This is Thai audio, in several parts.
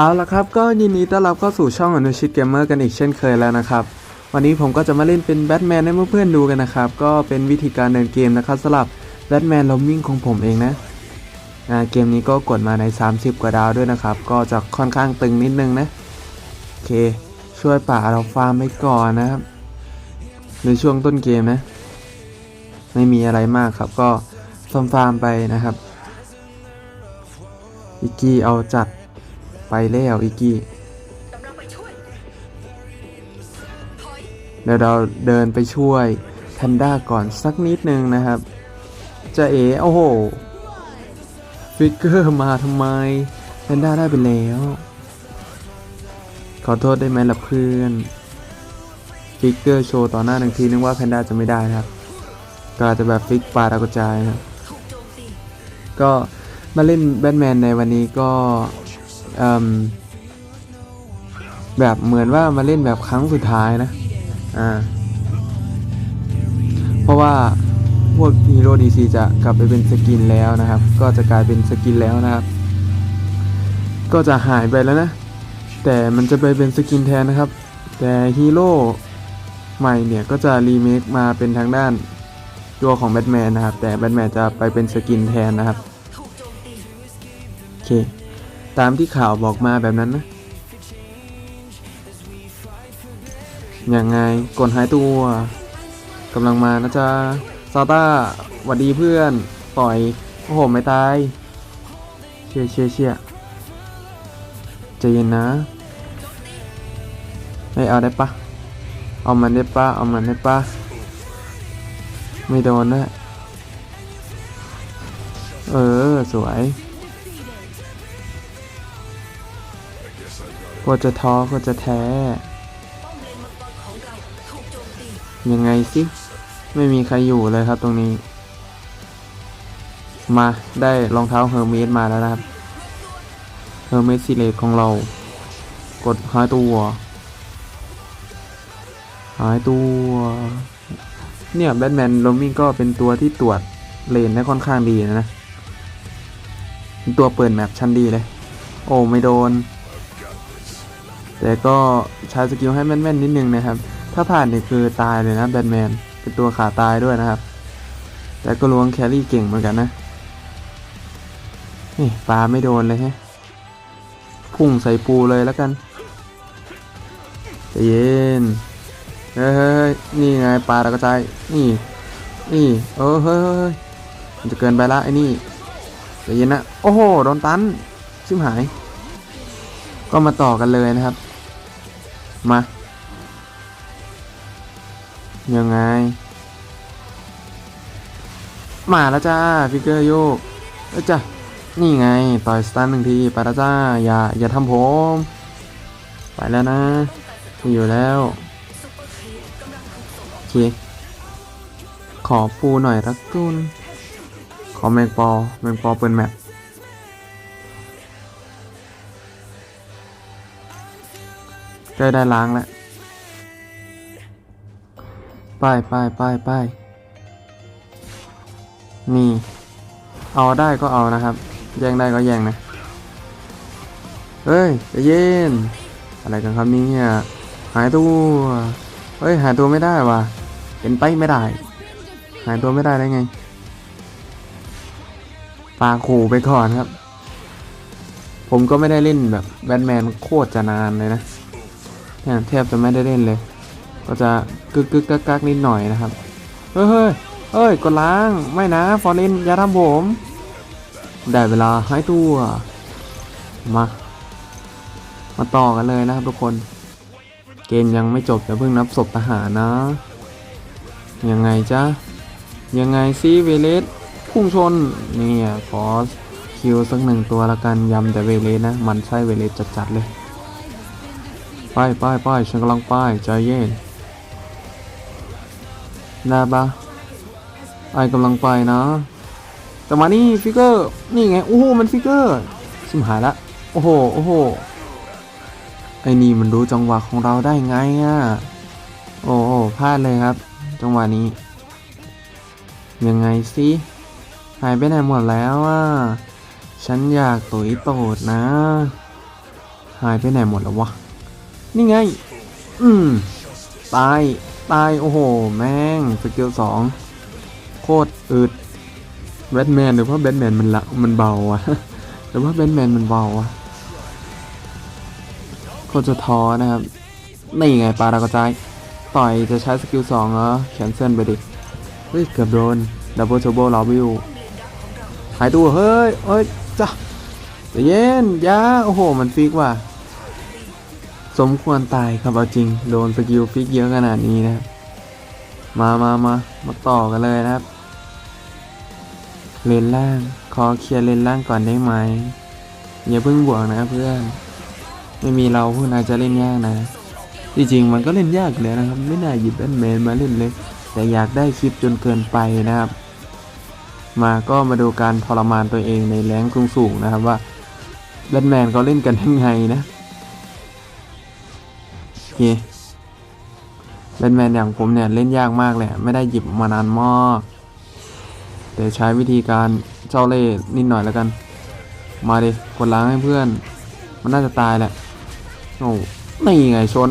เอาละครับก็ยินดีต้อนรับเข้าสู่ช่องอนุชิตเกมเมอร์กันอีกเช่นเคยแล้วนะครับ วันนี้ผมก็จะมาเล่นเป็นแบทแมนให้เพื่อนๆดูกันนะครับ ก็เป็นวิธีการเดินเกมนะครับสำหรับแบทแมนลมวิ่งของผมเองนะเกมนี้ก็กดมาใน 30 กว่าดาวด้วยนะครับ ก็จะค่อนข้างตึงนิดนึงนะโอเค ช่วยป่าเราฟาร์มไปก่อนนะครับในช่วงต้นเกมนะ ไม่มีอะไรมากครับ ก็ฟาร์มฟาร์มไปนะครับอิกกี้เอาจัด ไปแล้วอิกกี้เดี๋ยวเราเดินไปช่วยแพนด้าก่อนสักนิดนึงนะครับ จะเอ๋โอ้โห ฟิกเกอร์มาทำไมแพนด้าได้ไปแล้ว ขอโทษได้ไหมล่ะเพื่อน ฟิกเกอร์โชว์ต่อหน้าหนึ่งทีนึกว่าแพนด้าจะไม่ได้นะครับ ก็อาจจะแบบฟิกปลาตะกระจายนะก็มาเล่นแบทแมนในวันนี้ก็ แบบเหมือนว่ามาเล่นแบบครั้งสุดท้ายนะ อ่า เพราะว่าพวกฮีโร่ดีซีจะกลับไปเป็นสกินแล้วนะครับ ก็จะกลายเป็นสกินแล้วนะครับ ก็จะหายไปแล้วนะ แต่มันจะไปเป็นสกินแทนนะครับ แต่ฮีโร่ใหม่เนี่ยก็จะรีเมคมาเป็นทางด้านตัวของแบทแมนนะครับ แต่แบทแมนจะไปเป็นสกินแทนนะครับ โอเค ตามที่ข่าวบอกมาแบบนั้นนะยังไงกดหายตัวกำลังมานะจ๊ะซาต้าหวัดดีเพื่อนปล่อย โอ้โห ไม่ตาย เชี่ยเชี่ยเชี่ยใจเย็นนะไม่เอาได้ปะ เอามันได้ปะ เอามันได้ปะ ไม่โดนนะ เออ สวย ก็จะท้อก็จะแท้ ยังไงสิ ไม่มีใครอยู่เลยครับตรงนี้ มาได้รองเท้าเฮอร์เมสมาแล้วนะครับ เฮอร์เมสซิเลตของเรา กดหายตัว หายตัว เนี่ยแบทแมนโรมิงก็เป็นตัวที่ตรวจเลนได้ค่อนข้างดีนะนะ ตัวเปิดแมปชั้นดีเลย โอ้ไม่โดน แต่ก็ใช้สกิลให้แม่นๆนิดนึงนะครับ ถ้าผ่านนี่คือตายเลยนะแบทแมนเป็นตัวขาตายด้วยนะครับ แต่ก็ล้วงแครี่เก่งเหมือนกันนะ นี่ปลาไม่โดนเลยฮะ พุ่งใส่ปูเลยแล้วกันใจเย็น เฮ้ยนี่ไงปลาตะกระจายนี่ นี่เออเฮ้ยเฮ้ยเฮ้ยมันจะเกินไปละไอ้นี่ใจเย็นนะ โอ้โห โดนตันชิมหาย ก็มาต่อกันเลยนะครับ มา ยังไง มาแล้วจ้าฟิกเกอร์โยกเอ้ยจ้ะนี่ไง ต่อยสตันหนึ่งทีไปแล้วจ้า อย่า อย่าทำผม ไปแล้วนะอยู่แล้วโอเค ขอปูหน่อยรักกุนขอแมงปอ แมงปอเปิดแมป ใกล้ได้ล้างแล้วไปไปไปไปนี่ เอาได้ก็เอานะครับ แย่งได้ก็แย่งนะ เฮ้ยใจเย็น อะไรกันครับเนี่ยหายตัว เฮ้ย หายตัวไม่ได้ว่ะเป็นไปไม่ได้ หายตัวไม่ได้ได้ไงปาขู่ไปก่อนครับ ผมก็ไม่ได้เล่นแบบแบทแมนโคตรจะนานเลยนะ เนี่ยแทบจะไม่ได้เล่นเลย ก็จะกึกกึกกักกักนิดหน่อยนะครับเฮ้ยเฮ้ยเฮ้ยกดล้างไม่นะฟอร์เรนอย่าทำผม ได้เวลาหายตัว มา มาต่อกันเลยนะครับทุกคน เกมยังไม่จบอย่าเพิ่งนับศพทหารนะ ยังไงจ๊ะยังไงซิเวเลสพุ่งชนเนี่ยขอคิวสักหนึ่งตัวละกันยำแต่เวเลสนะ มันใช่เวเลสจัดๆเลย ไปไปไปฉันกำลังไปใจเย็นได้ปะไอกำลังไปนะ แต่มานี่ฟิกเกอร์นี่ไงโอ้โหมันฟิกเกอร์ชิมหายละโอ้โหโอ้โหไอนี่มันรู้จังหวะของเราได้ไงอะโอ้โหพลาดเลยครับ จังหวะนี้ ยังไงสิหายไปไหนหมดแล้วอะฉันอยากตุ๋ยโตดนะ หายไปไหนหมดแล้ววะ นี่ไง อืม ตาย ตาย โอ้โห แม่ง สกิลสอง โคตรอึดแบทแมนหรือว่าแบทแมนมันละมันเบาวะหรือว่าแบทแมนมันเบาวะโคตรจะท้อนะครับ นี่ไงปลาดากระจาย ต่อยจะใช้สกิลสองเหรอแคนเซิลไปดิ เฮ้ย เกือบโดน ดับเบิล u ท b เบิลาวิวหายตัว เฮ้ย เฮ้ยจ้ะเย็นยาโอ้โห มันฟิกว่ะ สมควรตายครับเอาจริง โดนสกิลฟิกเยอะขนาดนี้นะครับ มามามามาต่อกันเลยนะครับ เลนล่าง ขอเคลียร์เลนล่างก่อนได้ไหมอย่าเพิ่งบวกนะเพื่อน ไม่มีเราพวกนายจะเล่นยากนะ จริงๆมันก็เล่นยากอยู่แล้วนะครับ ไม่น่าหยิบแบทแมนมาเล่นเลย แต่อยากได้คลิปจนเกินไปนะครับ มาก็มาดูการทรมานตัวเองในแรงสูงๆนะครับว่าแบทแมนเขาเล่นกันยังไงนะ เคแบทแมนอย่างผมเนี่ยเล่นยากมากเลยอะไม่ได้หยิบมานานมาก แต่ใช้วิธีการเจ้าเล่ห์นิดหน่อยแล้วกัน มาดิกดล้างให้เพื่อน มันน่าจะตายแหละโอ้นี่ไงชน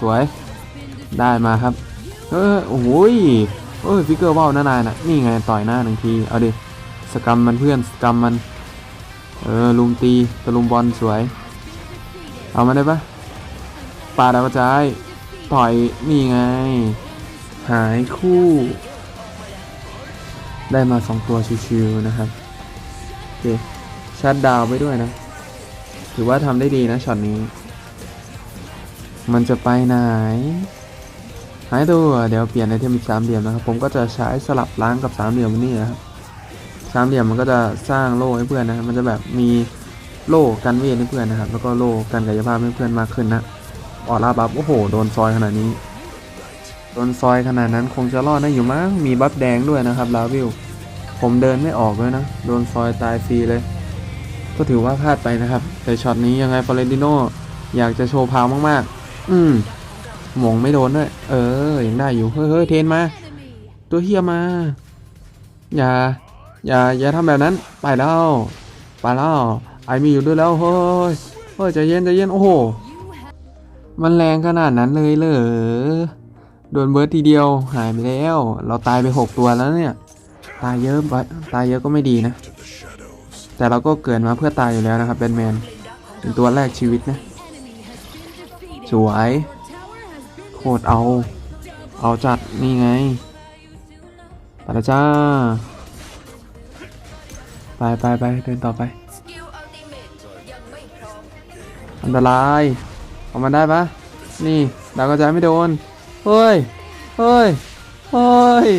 สวย ได้มาครับ เออโอ้โหยเอ้ยฟิกเกอร์ว่าวน้านายน่ะนี่ไงต่อยหน้าหนึ่งที เอาดิ สกรรมมันเพื่อนสกรรมมัน เออลุมตีตะลุมบอลสวย เอามาได้ปะ ปาดาวกระจาย ต่อยนี่ไง หายคู่ ได้มาสองตัวชิวๆนะครับโอเคชัดดาวไปด้วยนะ ถือว่าทำได้ดีนะช็อตนี้ มันจะไปไหน หายตัวเดี๋ยวเปลี่ยนไอเทมเป็นสามเหลี่ยมนะครับ ผมก็จะใช้สลับล้างกับสามเหลี่ยมนี่นะครับสามเหลี่ยมมันก็จะสร้างโล่ให้เพื่อนนะครับมันจะแบบมีโล่กันเวทให้เพื่อนนะครับ แล้วก็โล่กันกายภาพให้เพื่อนมากขึ้นนะ ออร่าบัฟโอ้โห โดนซอยขนาดนี้ โดนซอยขนาดนั้นคงจะรอดได้อยู่มั้ง มีบัฟแดงด้วยนะครับลาวิวผมเดินไม่ออกเลยนะ โดนซอยตายฟรีเลย ก็ถือว่าพลาดไปนะครับ แต่ช็อตนี้ยังไงฟอเรนติโนอยากจะโชว์พาวมากๆ อืมหมงไม่โดนด้วย เออ ยังได้อยู่ เฮ้ยเฮ้ยเทนมา ตัวเฮียมา อย่า อย่า อย่าทำแบบนั้น ไปแล้ว ไปแล้ว ไอมีอยู่ด้วยแล้ว เฮ้ย เฮ้ยใจเย็นใจเย็น โอ้โห มันแรงขนาดนั้นเลยเหรอ โดนเบิร์ดทีเดียวหายไปแล้ว เราตายไปหกตัวแล้วเนี่ย ตายเยอะไปตายเยอะก็ไม่ดีนะ แต่เราก็เกิดมาเพื่อตายอยู่แล้วนะครับแบทแมน เป็นตัวแรกชีวิตนะ สวย โคตรเอา เอาจัดนี่ไงไปแล้วจ้า ไปไปไปเดินต่อไป อันตราย เอามันได้ปะนี่ดาวกระจายไม่โดน เฮ้ย เฮ้ย เฮ้ย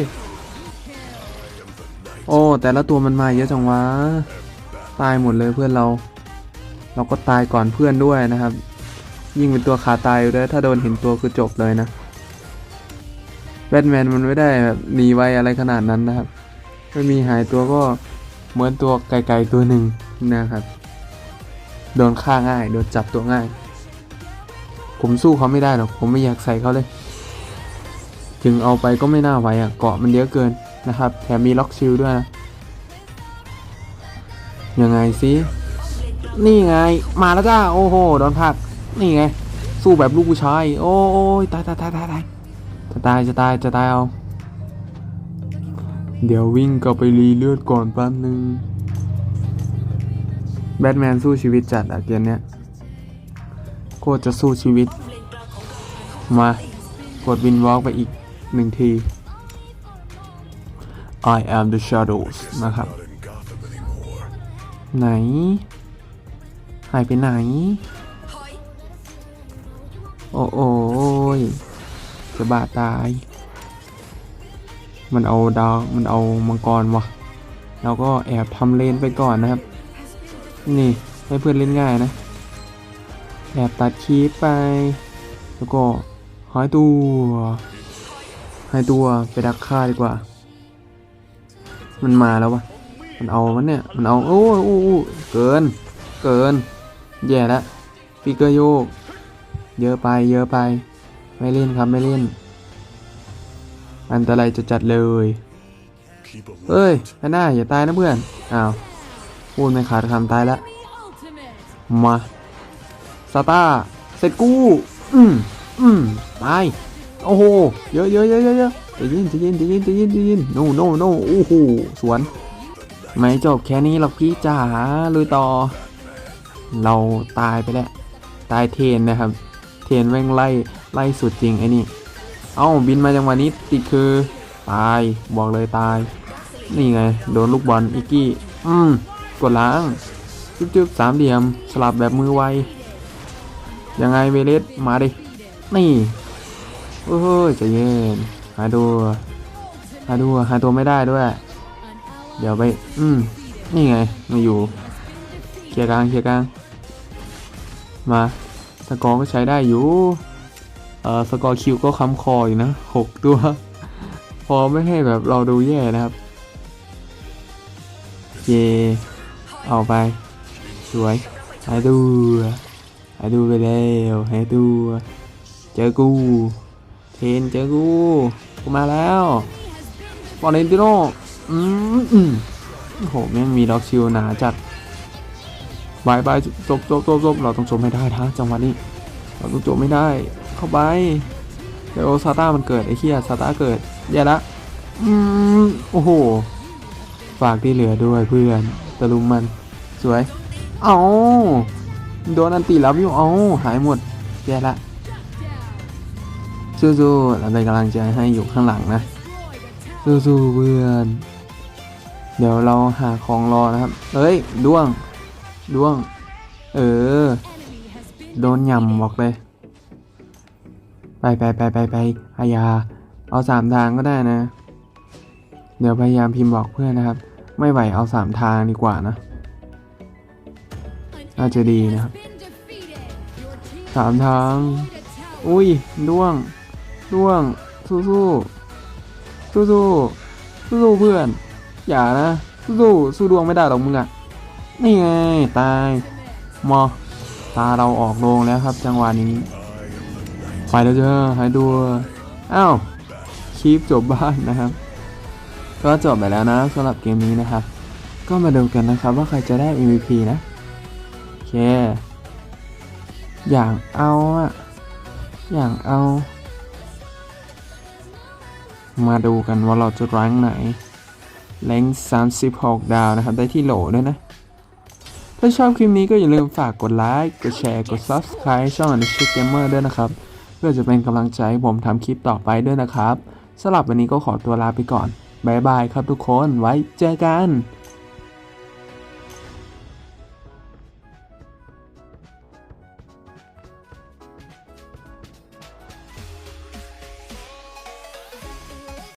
โอ้ แต่ละตัวมันมาเยอะจังวะ ตายหมดเลยเพื่อนเรา เราก็ตายก่อนเพื่อนด้วยนะครับ ยิ่งเป็นตัวขาตายอยู่ด้วยถ้าโดนเห็นตัวคือจบเลยนะ แบทแมนมันไม่ได้แบบหนีไวอะไรขนาดนั้นนะครับ ไม่มีหายตัวก็เหมือนตัวไกลๆตัวหนึ่งนะครับ โดนฆ่าง่าย โดนจับตัวง่าย ผมสู้เขาไม่ได้หรอก ผมไม่อยากใส่เขาเลย ถึงเอาไปก็ไม่น่าไหวอะ เกาะมันเยอะเกินนะครับ แถมมีล็อกชิลด้วยนะ ยังไงสิ นี่ไง มาแล้วจ้า โอ้โห โดนผลัก นี่ไง สู้แบบลูกผู้ชาย โอ้ยตายตายตายตายตายจะตายจะตายจะตายเอา เดี๋ยววิ่งกลับไปรีเลือดก่อนแป๊บนึง แบทแมนสู้ชีวิตจัดอะเกมเนี้ย โคตรจะสู้ชีวิต มากดวินวอล์กไปอีกหนึ่งที I am the shadows นะครับ ไหน หายไปไหน โอ้โอยจะบาดตาย มันเอาดาว มันเอามังกรวะแล้วก็แอบทำเลนไปก่อนนะครับ นี่ให้เพื่อนเล่นง่ายนะ แอบตัดคีปไป แล้วก็หายตัวหายตัวไปดักฆ่าดีกว่า มันมาแล้ววะมันเอามันเนี่ย มันเอา โอ้ยโอ้เกิน เกิน แย่แล้วปีเกอร์โยก เยอะไป เยอะไป ไม่เล่นครับ ไม่เล่น อันตรายจะจัดเลย เฮ้ยแพนด้าอย่าตายนะเพื่อน อ้าวพูดไม่ขาดคำตายแล้วมา สซาต้าเสร็จกูอืมอืมตาย โอ้โห เยอะเยอะเยอะเยอะเยอะใจะยินใจะยินใจะยินใจะยินใจะยินโนโนโนโอ้โห สวน ไม่จบแค่นี้หรอกพี่จ๋าลุยต่อ เราตายไปแล้ว ตายเทรนนะครับ เทรนแม่งไล่ ไล่สุดจริงไอ้นี่ เอ้า บินมาจังหวะนี้ติดคือ ตาย บอกเลยตาย นี่ไง โดนลูกบอล อิกกี้ อืม กดล้างจึ๊บจึ๊บสามเหลี่ยม สลับแบบมือไว ยังไงเวเลสมาดิ นี่ โอ้ยใจะเย็น หาดู หาดู หาตัวไม่ได้ด้วย เดี๋ยวไป อืม นี่ไงมาอยู่ เคลียร์กลางเคลียร์กลาง มา สกอร์ก็ใช้ได้อยู่ เอ่อ สกอร์คิวก็ค้ำคออยู่นะหกตัว พอไม่ให้แบบเราดูแย่นะครับเยเอาไป สวย หายดู หายดูไปแล้วหายดูเจอกูเทนเจอกูกูมาแล้วฟอร์เรนติโนอืมอืมโอ้โหแม่งมีด็อกชิลหนาจัดบายบายจบจบจบจบเราต้องจบไม่ได้นะจังหวะนี้เราต้องจบไม่ได้ เข้าไปเดี๋ยวซาต้ามันเกิดไอ้เหี้ยซาต้าเกิดแย่ละอืมโอ้โหฝากที่เหลือด้วยเพื่อนตะลุมมันสวย เอา โดนอันตีรับอยู่เอาหายหมดแย่ละสู้ๆเราเป็นกำลังใจให้อยู่ข้างหลังนะสู้ๆเพื่อนเดี๋ยวเราหาของรอนะครับเฮ้ยด้วงด้วง เออ โดนย่ำบอกเลย ไปไปไปไปไปพยาเอาสามทางก็ได้นะ เดี๋ยวพยายามพิมพ์บอกเพื่อนนะครับ ไม่ไหวเอาสามทางดีกว่านะ น่าจะดีนะครับสามทาง อุ้ยด้วงด้วง สู้สู้สู้สู้สู้สู้เพื่อน อย่านะสู้สู้สู้ดวงไม่ได้หรอกมึงอะนี่ไง ตายมอตาเราออกโรงแล้วครับ จังหวะนี้ ไปแล้วเจ้าหายดูอ้าวคลิปจบบ้านนะครับ ก็จบไปแล้วนะสำหรับเกมนี้นะครับ ก็มาดูกันนะครับว่าใครจะได้ MVP นะ เคอย่างเอาอะอย่างเอา มาดูกันว่าเราจะรั้งไหนแรง36 ดาวนะครับ ได้ที่โหลด้วยนะ ถ้าชอบคลิปนี้ก็อย่าลืมฝากกดไลค์ กดแชร์ กด Subscribe ช่องอนุชิตเกมเมอร์ด้วยนะครับ เพื่อจะเป็นกำลังใจให้ผมทำคลิปต่อไปด้วยนะครับสำหรับวันนี้ก็ขอตัวลาไปก่อนบายบายครับทุกคนไว้เจอกัน